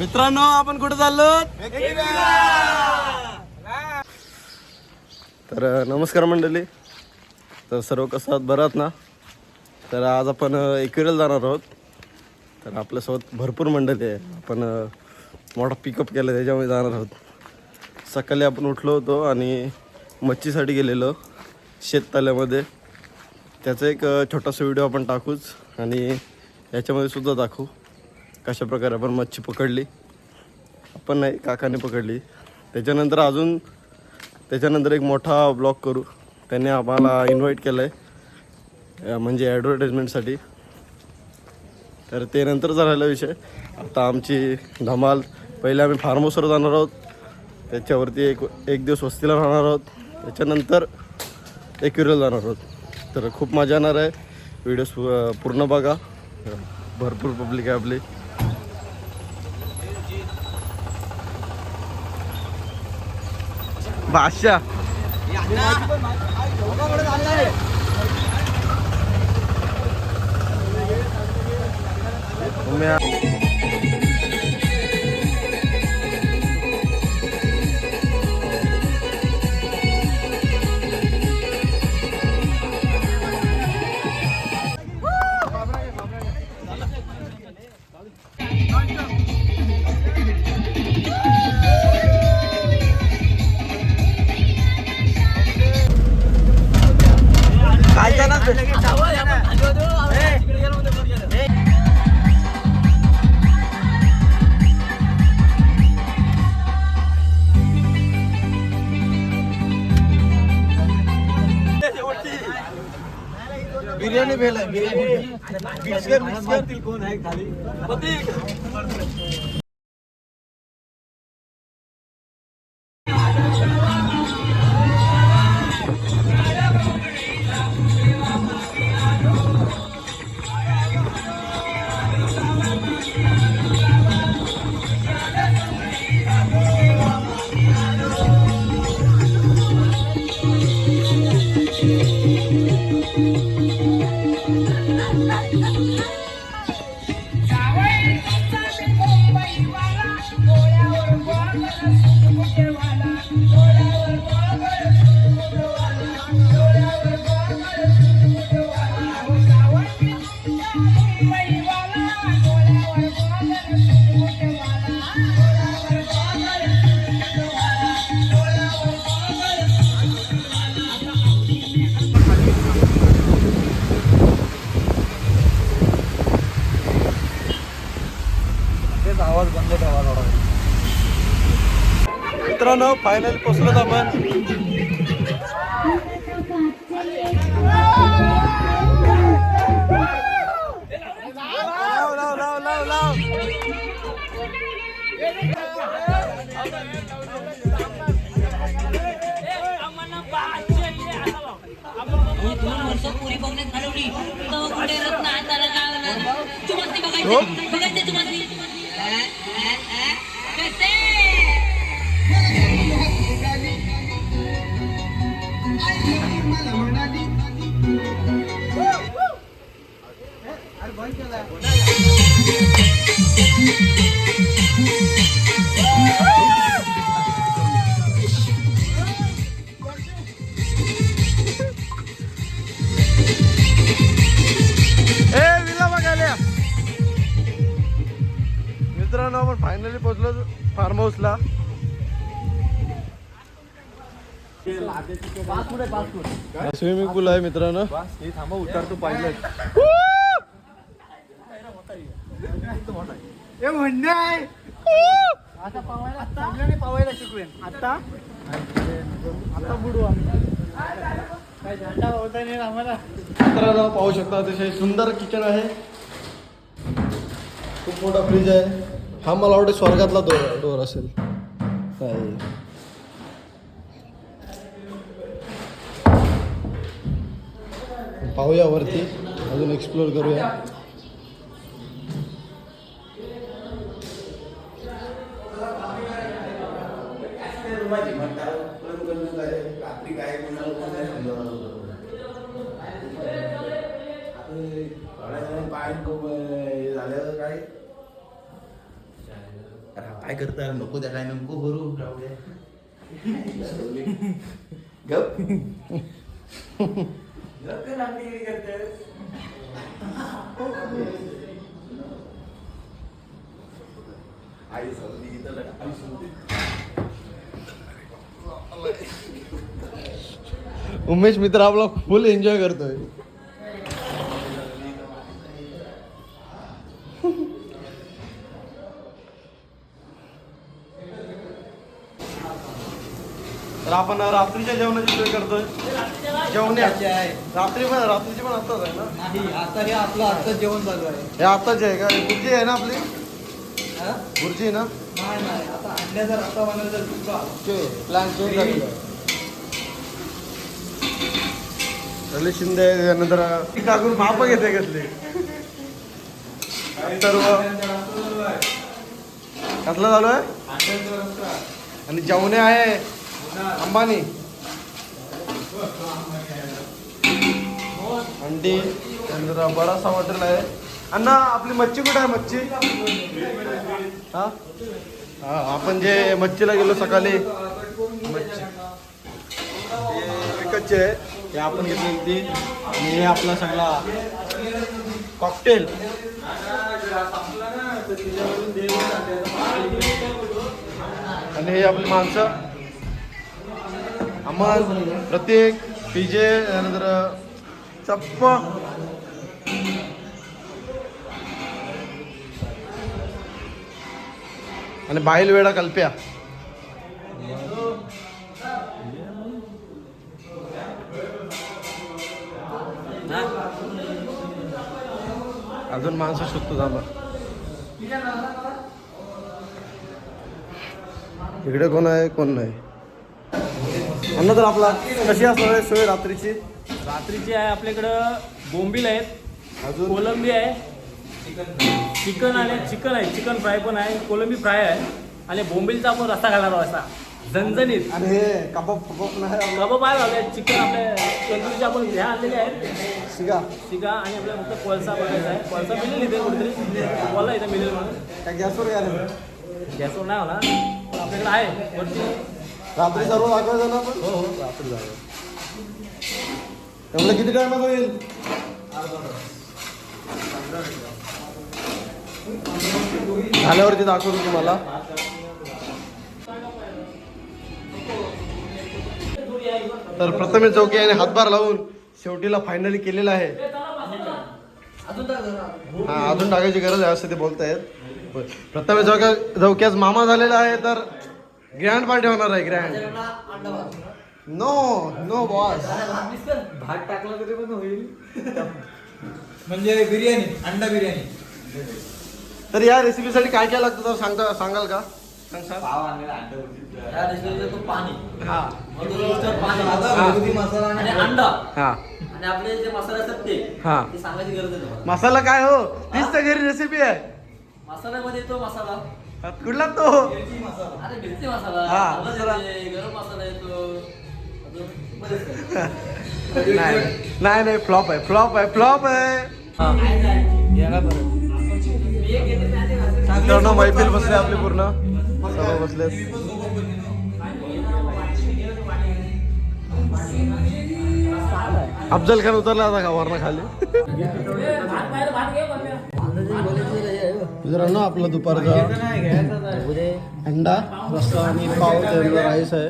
मित्रांनो आपण कुठे चाललो? तर नमस्कार मंडळी. तर सर्व कसं आहात? बरं आहात ना? तर आज आपण एकविरेला जाणार आहोत. तर आपल्यासोबत भरपूर मंडळी आहे आपण मोठा पिकअप केला त्याच्यामध्ये जाणार आहोत. सकाळी आपण उठलो होतो आणि मच्छीसाठी गेलेलो शेततल्यामध्ये त्याचा एक छोटासा व्हिडिओ आपण टाकूच आणि याच्यामध्ये सुद्धा दाखवू. कशा प्रकारे आपण मच्छी पकडली आपण नाही काकाने पकडली. त्याच्यानंतर अजून त्याच्यानंतर एक मोठा ब्लॉग करू. त्याने आम्हाला इन्व्हाइट केलं आहे म्हणजे ॲडव्हर्टाईजमेंटसाठी तर ते नंतरचा राहिला विषय. आता आमची धमाल पहिले आम्ही फार्म हाऊसवर जाणार आहोत. त्याच्यावरती एक एक दिवस वस्तीला राहणार आहोत. त्याच्यानंतर एकविरला जाणार आहोत. तर खूप मजा येणार आहे. व्हिडिओ पूर्ण बघा. भरपूर पब्लिक आहे आपली. भाषा तुम्ही बिर्याणी कोण आहे खाली? आवाज बंद ठेवा थोडा. मित्रांनो फायनल पोचलोत आपण. दोन वर्ष पुरी बघण्यात घालवली. तो कुठे रत्न हाताला गावला तुम्हाला बघायचं बघायचं तुम्हाला फायनली पोहोचलो फार्म हाऊसला. स्विमिंग पूल आहे मित्रांनो. थांबा उतरतो पाहिलं हे म्हणणं आहे आता पावायला चांगल्याने पावायला शिकवेन आता आता बुडू आम्हाला मित्रांनो पाहू शकता अतिशय सुंदर किचन आहे. खूप मोठा फ्रीज आहे. हा मला वाटतं स्वर्गातला डोर डोर असेल. काय? पाहूया वरती. अजून एक्सप्लोर करूया. काय करता? नको त्या काय नको गप. आई सवली. उमेश मित्र आपला फुल एन्जॉय करतोय. तर आपण रात्रीच्या जेवणाची सोय करतोय. जेवण्याची रात्री पण रात्रीची पण आत्ताच आहे ना? नाही आता हे आपलं आता जेवण चालू आहे. हे आत्ताच आहे का? बुर्जी आहे ना आपली? हा? बुर्जी आहे ना? नाही नाही आता अंड्याचा रस्ता बनवला तर तुमचा ओके प्लॅन चेंज झालेला आहे रली शिंदे त्यानंतर काकून माप घेते कसले सर्व. कसला चालू आहे? आणि जेवणे आहे. अंबानी. अंडी. त्यानंतर बराचसा हॉटेल आहे. अण्णा आपली मच्छी कुठे आहे मच्छी? हा? हा आपण जे मच्छीला गेलो सकाळी. मच्छी. विकतची आहे. हे आपण घेतली होती. आणि हे आपला सगळा कॉकटेल आणि हे आपली माणसं. मग प्रत्येक पीजे त्यानंतर चप्प. आणि बाईल वेडा कल्प्या. अजून माणसं शोधतो झालं इकडे कोण आहे कोण नाही. अन्न तर आपला कशी असणार आहे सोय रात्रीची? रात्रीची आहे आपल्याकडं बोंबील आहेत अजून? कोलंबी आहे चिकन आले चिकन आहे चिकन फ्राय पण आहे कोलंबी फ्राय आहे आणि बोंबीलचा आपण रस्ता घालणार आहोत असा झणझणीत. आणि हे कबाब कबाब नाही आपलं. कबाब आहे आपल्या चिकन आपल्या तंदुरीचे आपण ह्या आणलेले आहेत. शिगा. शिका आणि आपल्या फक्त कोळसा बघायचा आहे. कोळसा मिळेल इथे कुठेतरी. बोला इथे मिळेल म्हणून. काय गॅसवर गॅसवर नाही होणार. पण आपल्याकडे आहे वरती. रात्री सर्व दाखवायचं ना आपण? हो हो रात्री जाऊ त्यामुळे किती टायमात होईल? झाल्यावरती दाखवतो तुम्हाला. तर प्रथमेश चौकी याने हातभार लावून शेवटीला फायनली केलेला आहे. हा अजून टाकायची गरज आहे असं ते बोलतायत. प्रथमेश चौक्या चौक्याच मामा झालेला आहे तर ग्रँड पार्टी होणार आहे ग्रँड नो नो बॉस भात टाकला तरी पण होईल. म्हणजे बिर्याणी अंडा बिर्याणी. तर या रेसिपीसाठी काय काय लागतं तर सांगता सांगाल का? तो हा. मसाला आणि आणि अंडा. हा. आणि आपले जे मसाले असतात ते हा. ते सांगायची गरज नाही मसाला काय हो? तीच तर घरी रेसिपी आहे. मसाल्यामध्ये येतो मसाला. कुठला तो? अरे मिरची मसाला. हा, दुसरा. नाही नाही. नाही फ्लॉप आहे फ्लॉप आहे फ्लॉप आहे. मित्रांनो मैफिल बसले आपली पूर्ण. सर्व बसले. अफजल खान उतरला आता का वरना खाली मित्रांनो आपलं दुपारचा अंडा रस्सा आणि पाव त्यानंतर राईस आहे.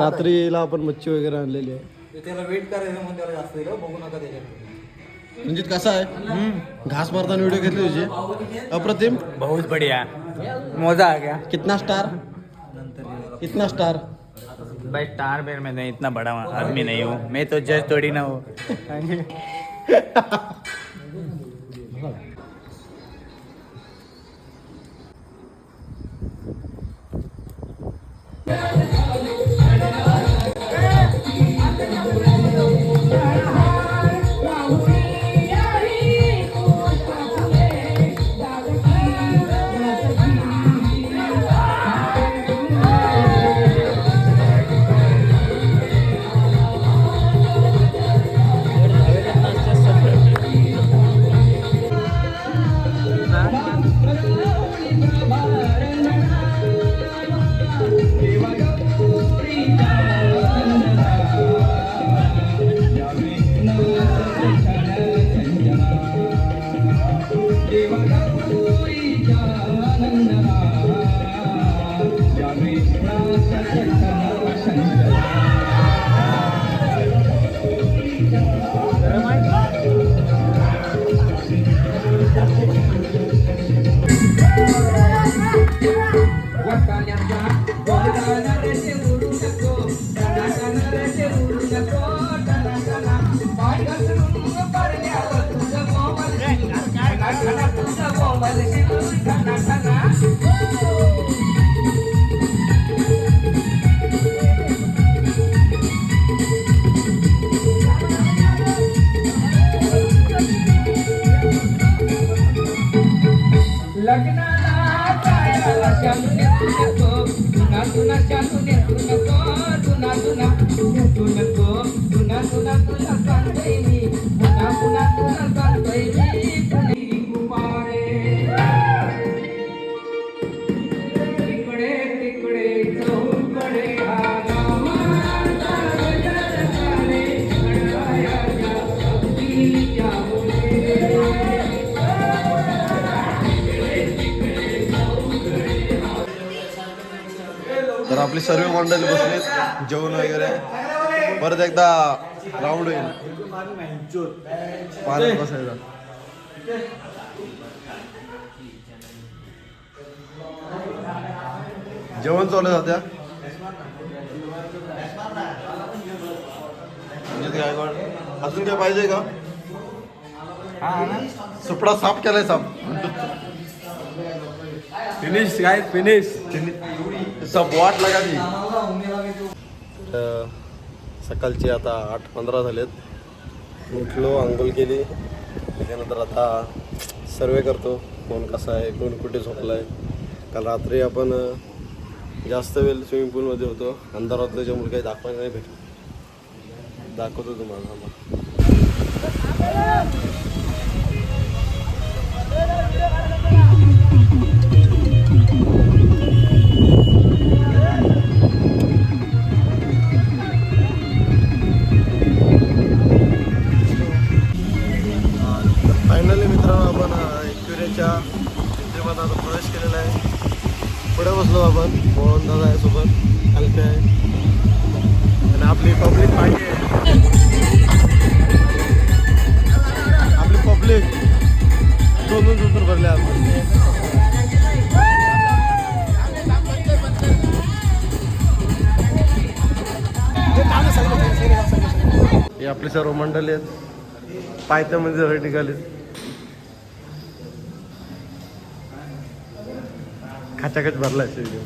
रात्रीला आपण मच्छी वगैरे आणलेली आहे. त्याला वेट करायचं म्हणून त्याला जास्त दिलं बघू नका त्याच्यात. रणजित कसा आहे? घास मारताना व्हिडिओ घेतली तुझी अप्रतिम? बहुत बढ़िया. मजा आ गया. कितना स्टार कितना स्टार भाई स्टार बेर में नहीं इतना बड़ा आदमी नहीं हूँ. मैं तो जज थोड़ी ना हूँ. Yeah. नको जुना जुना शालू नेसू नको जुना जुना नेसू नको तुला मी. पुन्हा पुन्हा तुला आपली सर्व मंडळी बसलीत जेवण वगैरे. परत एकदा राऊंड होईल. पाण्यात बसायचा जेवण चालू सध्या. म्हणजे अजून काय पाहिजे का? सुपडा साफ केलाय साफ. फिनिश काय फिनिश सब वाट लगा दी सकाळचे आता आठ पंधरा झालेत. उठलो आंघोळ केली. त्याच्यानंतर आता सर्वे करतो कोण कसा आहे कोण कुठे झोपला आहे काल रात्री आपण जास्त वेळ स्विमिंग पूलमध्ये होतो. अंधार होतं त्याच्यामुळे काही दाखवायला नाही भेटलं. दाखवतो तुम्हाला थांबा. आपली सर्व मंडळी आहेत. पायथ्या मंदिरासाठी निघाले. खाचाखच भरला व्हिडिओ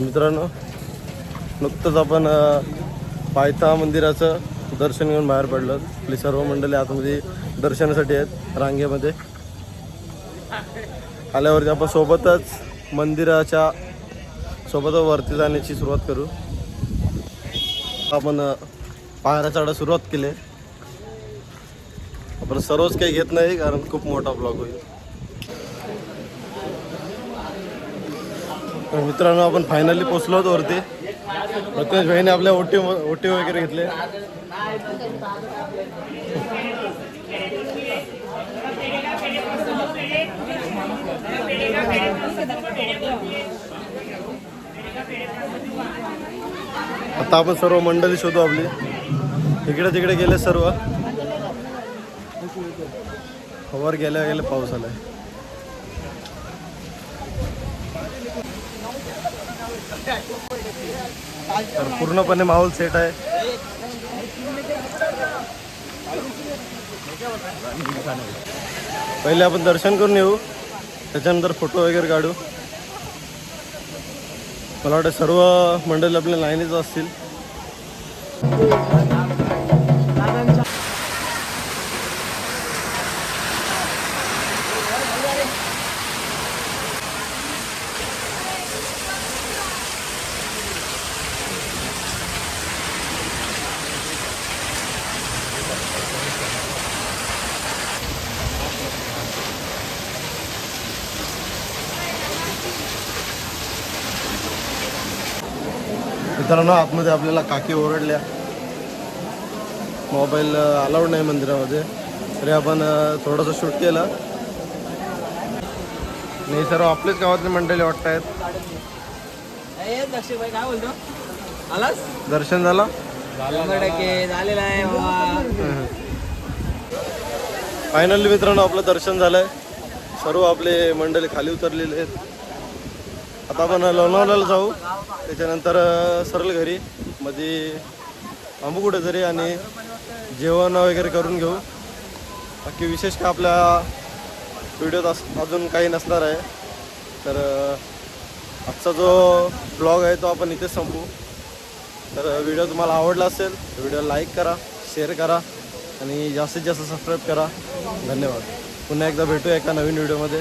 मित्रांनो नुकतंच आपण पायथा मंदिराचं दर्शन घेऊन बाहेर पडलो. आपली सर्व मंडळी आतमध्ये दर्शनासाठी आहेत रांगेमध्ये. आल्यावरती आपण सोबतच मंदिराच्या सोबतच वरती जाण्याची सुरुवात करू. आपण पायऱ्या चढा सुरुवात केली. आपण सर्वच काही घेत नाही कारण खूप मोठा ब्लॉग होईल. तर मित्रांनो आपण फायनली पोचलो होतो वरती. प्रत्येक भाईने आपल्या ओटी ओटी वगैरे घेतले. आता आपण सर्व मंडळी शोधू आपली. इकडे तिकडे गेले सर्व. वर गेल्या गेल्या पाऊस आलाय. तर पूर्णपणे माहोल सेट आहे. पहिले आपण दर्शन करून येऊ. त्याच्यानंतर फोटो वगैरे काढू. मला वाटतं सर्व मंडळी आपल्या लाईनीच असतील. मित्रांनो आतमध्ये आपल्याला काकी ओरडल्या. मोबाईल अलाउड नाही मंदिरामध्ये. तरी आपण थोडंसं शूट केलं. नाही सर्व आपलेच गावातले मंडळी वाटत आहेत. दर्शन झालं? फायनली मित्रांनो आपलं दर्शन झालंय. सर्व आपले मंडळी खाली उतरलेले आहेत. आता आपण लोणावळ्याला जाऊ. त्याच्यानंतर सरळ घरी. मध्ये थांबू कुठेतरी आणि जेवण वगैरे करून घेऊ. बाकी विशेष काय आपल्या व्हिडिओत अस अजून काही नसणार आहे. तर आजचा जो ब्लॉग आहे तो आपण इथेच संपू तर व्हिडिओ तुम्हाला आवडला असेल तर व्हिडिओ लाईक करा शेअर करा आणि जास्तीत जास्त सबस्क्राईब करा. धन्यवाद. पुन्हा एकदा भेटूया एका नवीन व्हिडिओमध्ये.